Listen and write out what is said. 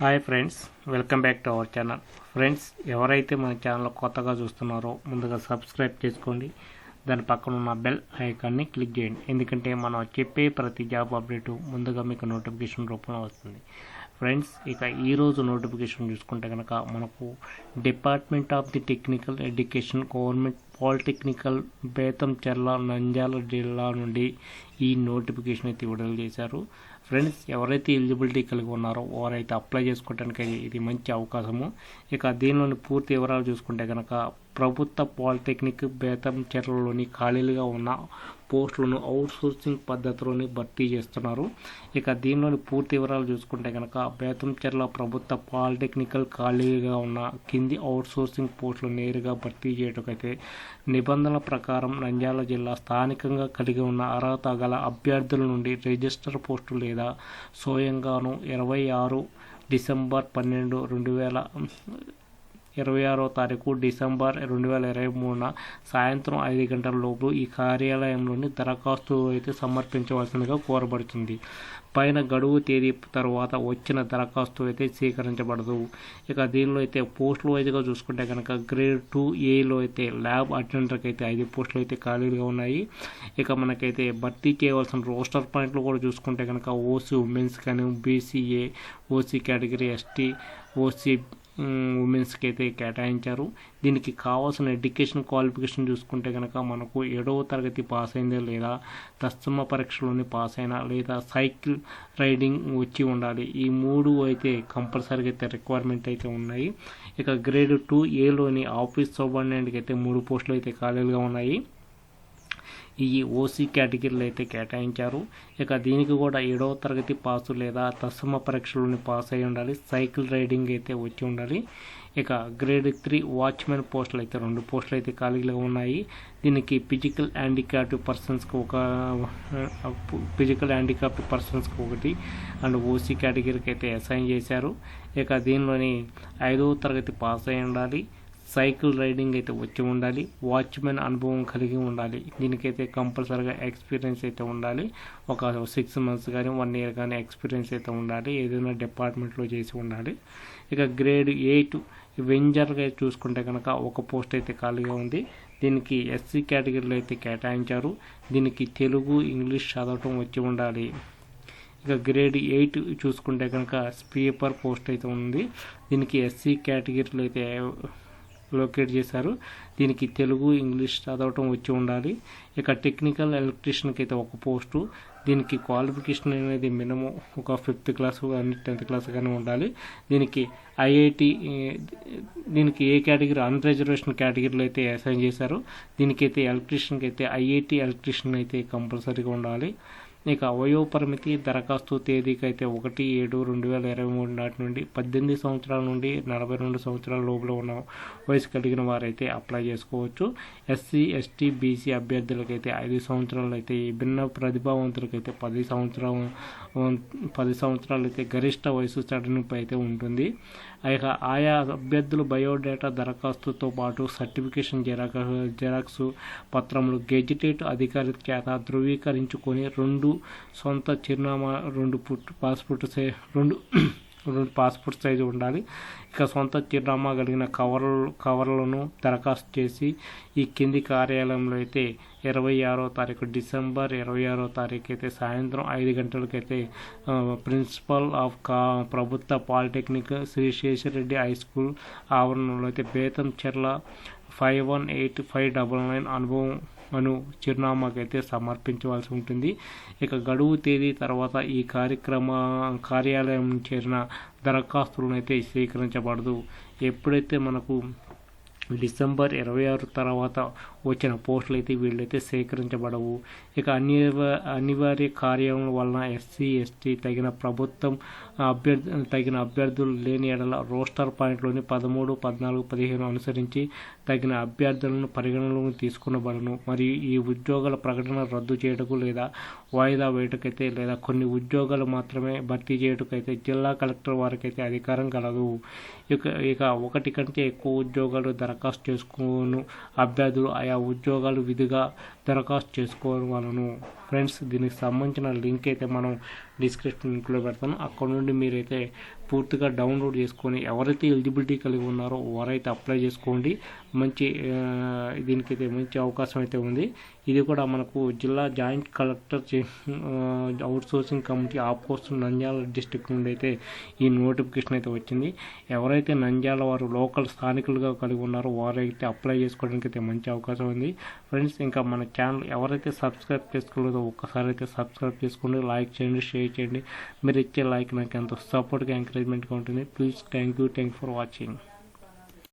Hi friends welcome back to our channel. Friends ఎవరైతే మన channel కొత్తగా చూస్తున్నారో ముందుగా సబ్స్క్రైబ్ చేసుకోండి. దాని పక్కన ఉన్న బెల్ ఐకాన్ని క్లిక్ చేయండి. ఎందుకంటే మనం చెప్పే ప్రతి జాబ్ అప్డేటు ముందుగా మీకు నోటిఫికేషన్ రూపంలో వస్తుంది. ఫ్రెండ్స్ ఇక ఈరోజు నోటిఫికేషన్ చూసుకుంటే కనుక మనకు department of the technical education government polytechnical Betamcherla Nandyal జిల్లా నుండి ఈ నోటిఫికేషన్ అయితే విడుదల చేశారు. ఫ్రెండ్స్ ఎవరైతే ఎలిజిబిలిటీ కలిగి ఉన్నారో వారైతే అప్లై చేసుకోవడానికి ఇది మంచి అవకాశము. ఇక దీనిలోని పూర్తి వివరాలు చూసుకుంటే కనుక ప్రభుత్వ పాలిటెక్నిక్ బేతం చెట్లలోని ఖాళీలుగా ఉన్న పోస్టులను అవుట్సోర్సింగ్ పద్ధతిలోని భర్తీ చేస్తున్నారు. ఇక దీనిలోని పూర్తి వివరాలు చూసుకుంటే కనుక బేతంచెర్ల ప్రభుత్వ పాలిటెక్నికల్ ఖాళీగా ఉన్న కింది అవుట్సోర్సింగ్ పోస్టులు నేరుగా భర్తీ చేయటకైతే నిబంధనల ప్రకారం నంద్యాల జిల్లా స్థానికంగా కలిగి ఉన్న అర్హత గల అభ్యర్థుల నుండి రిజిస్టర్ పోస్టు లేదా స్వయంగాను ఇరవై ఆరు డిసెంబర్ పన్నెండు రెండు వేల ఇరవై ఆరో తారీఖు డిసెంబర్ రెండు వేల ఇరవై మూడున సాయంత్రం ఐదు గంటల లోపు ఈ కార్యాలయంలోని దరఖాస్తు అయితే సమర్పించవలసిందిగా కోరబడుతుంది. పైన గడువు తేదీ తర్వాత వచ్చిన దరఖాస్తు అయితే స్వీకరించబడదు. ఇక దీనిలో అయితే పోస్టులు వైజ్గా చూసుకుంటే కనుక గ్రేడ్ టూ ఏలో అయితే ల్యాబ్ అటెండర్కి అయితే ఐదు పోస్టులు అయితే ఖాళీలుగా ఉన్నాయి. ఇక మనకైతే భర్తీ చేయవలసిన రోస్టర్ పాయింట్లు కూడా చూసుకుంటే కనుక ఓసీ ఉమెన్స్ కానీ BCA OC category ST OC ఉమెన్స్కి అయితే కేటాయించారు. దీనికి కావాల్సిన ఎడ్యుకేషన్ క్వాలిఫికేషన్ చూసుకుంటే కనుక మనకు ఏడవ తరగతి పాస్ అయిందే లేదా తత్సమ పరీక్షలోని పాస్ అయినా లేదా సైకిల్ రైడింగ్ వచ్చి ఉండాలి. ఈ మూడు అయితే కంపల్సరీగా అయితే రిక్వైర్మెంట్ అయితే ఉన్నాయి. ఇక గ్రేడ్ టూ ఏలోని ఆఫీస్ సబార్డినేట్కి అయితే మూడు పోస్టులు అయితే ఖాళీలుగా ఉన్నాయి. ఈ ఓసీ కేటగిరీలు అయితే కేటాయించారు. ఇక దీనికి కూడా ఏడవ తరగతి పాసు లేదా తత్సమ పరీక్షలోని పాస్ అయి ఉండాలి. సైకిల్ రైడింగ్ అయితే వచ్చి ఉండాలి. ఇక గ్రేడ్ త్రీ వాచ్మెన్ పోస్టులు అయితే రెండు పోస్టులు అయితే ఖాళీలుగా ఉన్నాయి. దీనికి ఫిజికల్ హ్యాండిక్యాప్డ్ పర్సన్స్కి ఒక ఫిజికల్ హ్యాండిక్యాప్డ్ పర్సన్స్కి ఒకటి అండ్ ఓసీ కేటగిరీకి అయితే అసైన్ చేశారు. ఇక దీనిలోని ఐదవ తరగతి పాస్ అయి ఉండాలి. సైకిల్ రైడింగ్ అయితే వచ్చి ఉండాలి. వాచ్మెన్ అనుభవం కలిగి ఉండాలి. దీనికైతే కంపల్సరీగా ఎక్స్పీరియన్స్ అయితే ఉండాలి. ఒక సిక్స్ మంత్స్ కానీ వన్ ఇయర్ కానీ ఎక్స్పీరియన్స్ అయితే ఉండాలి. ఏదైనా డిపార్ట్మెంట్లో చేసి ఉండాలి. ఇక గ్రేడ్ ఎయిట్ వెంజర్గా చూసుకుంటే కనుక ఒక పోస్ట్ అయితే ఖాళీగా ఉంది. దీనికి ఎస్సీ కేటగిరీలో అయితే కేటాయించారు. దీనికి తెలుగు ఇంగ్లీష్ చదవటం వచ్చి ఉండాలి. ఇక గ్రేడ్ ఎయిట్ చూసుకుంటే కనుక స్పీపర్ పోస్ట్ అయితే ఉంది. దీనికి ఎస్సీ కేటగిరీలో అయితే లొకేట్ చేశారు. దీనికి తెలుగు ఇంగ్లీష్ చదవటం వచ్చి ఉండాలి. ఇక టెక్నికల్ ఎలక్ట్రీషియన్కి అయితే ఒక పోస్టు దీనికి క్వాలిఫికేషన్ అనేది మినిమం ఒక ఫిఫ్త్ క్లాస్ కానీ టెన్త్ క్లాస్ కానీ ఉండాలి. దీనికి ఐఐటి దీనికి ఏ కేటగిరీ అన్ రిజర్వేషన్ కేటగిరీలో అయితే అసైన్ చేశారు. దీనికైతే ఎలక్ట్రీషియన్కి అయితే ఐఐటి ఎలక్ట్రీషియన్ అయితే కంపల్సరీగా ఉండాలి. ఇక వయోపరిమితి దరఖాస్తు తేదీకి అయితే ఒకటి ఏడు రెండు వేల ఇరవై మూడు నాటి నుండి పద్దెనిమిది సంవత్సరాల నుండి నలభై రెండు సంవత్సరాల లోపల ఉన్న వయసు కలిగిన వారైతే అప్లై చేసుకోవచ్చు. ఎస్సీ ఎస్టీ బీసీ అభ్యర్థులకైతే ఐదు సంవత్సరాలు అయితే భిన్న ప్రతిభావంతులకైతే పది సంవత్సరం పది సంవత్సరాలు అయితే గరిష్ట వయసు సడలింపు అయితే ఉంటుంది. ఇక ఆయా అభ్యర్థులు బయోడేటా దరఖాస్తుతో పాటు సర్టిఫికేషన్ జెరాక్స్ జెరాక్స్ పత్రములు గెజిటేట్ అధికారి చేత ధృవీకరించుకొని రెండు సొంత చిరునామా రెండు పుట్టు పాస్పోర్ట్ సై రెండు రెండు పాస్పోర్ట్ సైజు ఉండాలి. ఇక సొంత చిరునామా కలిగిన కవర్ కవర్లను దరఖాస్తు చేసి ఈ కింది కార్యాలయంలో అయితే ఇరవై ఆరో తారీఖు డిసెంబర్ ఇరవై ఆరో తారీఖు అయితే సాయంత్రం ఐదు గంటలకైతే ప్రిన్సిపల్ ఆఫ్ కా ప్రభుత్వ polytechnic Sri Seshareddy high school ఆవరణలో అయితే Betam five one eight five double nine అనుభవం అను చిరునామాకైతే సమర్పించవలసి ఉంటుంది. ఇక గడువు తేదీ తర్వాత ఈ కార్యక్రమ కార్యాలయం చేరిన దరఖాస్తులను అయితే స్వీకరించబడదు ఎప్పుడైతే మనకు డిసెంబర్ ఇరవై ఆరు తర్వాత వచ్చిన పోస్టులు అయితే వీళ్ళైతే సేకరించబడవు. ఇక అనివ అనివార్య కార్యం వలన ఎస్సీ ఎస్టీ తగిన ప్రభుత్వం అభ్యర్థి తగిన అభ్యర్థులు లేని ఎడల రోస్టర్ పాయింట్లోని పదమూడు పద్నాలుగు పదిహేను అనుసరించి తగిన అభ్యర్థులను పరిగణలోకి తీసుకునబడను. మరియు ఈ ఉద్యోగాల ప్రకటన రద్దు చేయటకు లేదా వాయిదా వేయటకైతే లేదా కొన్ని ఉద్యోగాలు మాత్రమే భర్తీ చేయటకైతే జిల్లా కలెక్టర్ వారికైతే అధికారం కలదు. ఇక ఇక ఒకటి కంటే ఎక్కువ ఉద్యోగాలు దరఖాస్తు దరఖాస్తు చేసుకోను. అభ్యర్థులు ఆయా ఉద్యోగాలు విధిగా దరఖాస్తు చేసుకోవాలను ఫ్రెండ్స్ దీనికి సంబంధించిన లింక్ అయితే మనం డిస్క్రిప్షన్ లింక్లో పెడతాను. అక్కడ నుండి మీరైతే పూర్తిగా డౌన్లోడ్ చేసుకొని ఎవరైతే ఎలిజిబిలిటీ కలిగి ఉన్నారో వారైతే అప్లై చేసుకోండి. మంచి దీనికైతే మంచి అవకాశం అయితే ఉంది. ఇది కూడా మనకు జిల్లా joint collector outsourcing committee of course Nandyal district నుండి అయితే ఈ నోటిఫికేషన్ అయితే వచ్చింది. ఎవరైతే నంద్యాల వారు లోకల్ స్థానికులుగా కలిగి ఉన్నారో వారైతే అప్లై చేసుకోవడానికి అయితే మంచి అవకాశం ఉంది. ఫ్రెండ్స్ ఇంకా మన ఛానల్ ఎవరైతే సబ్స్క్రైబ్ చేసుకోలేదో ఒక్కసారి అయితే సబ్స్క్రైబ్ చేసుకోండి లైక్ చేయండి షేర్ చేయండి. మీరు ఇచ్చే లైక్ నాకు ఎంతో సపోర్ట్గా ఎంకరేజ్మెంట్గా ఉంటుంది. Please thank you thank for watching.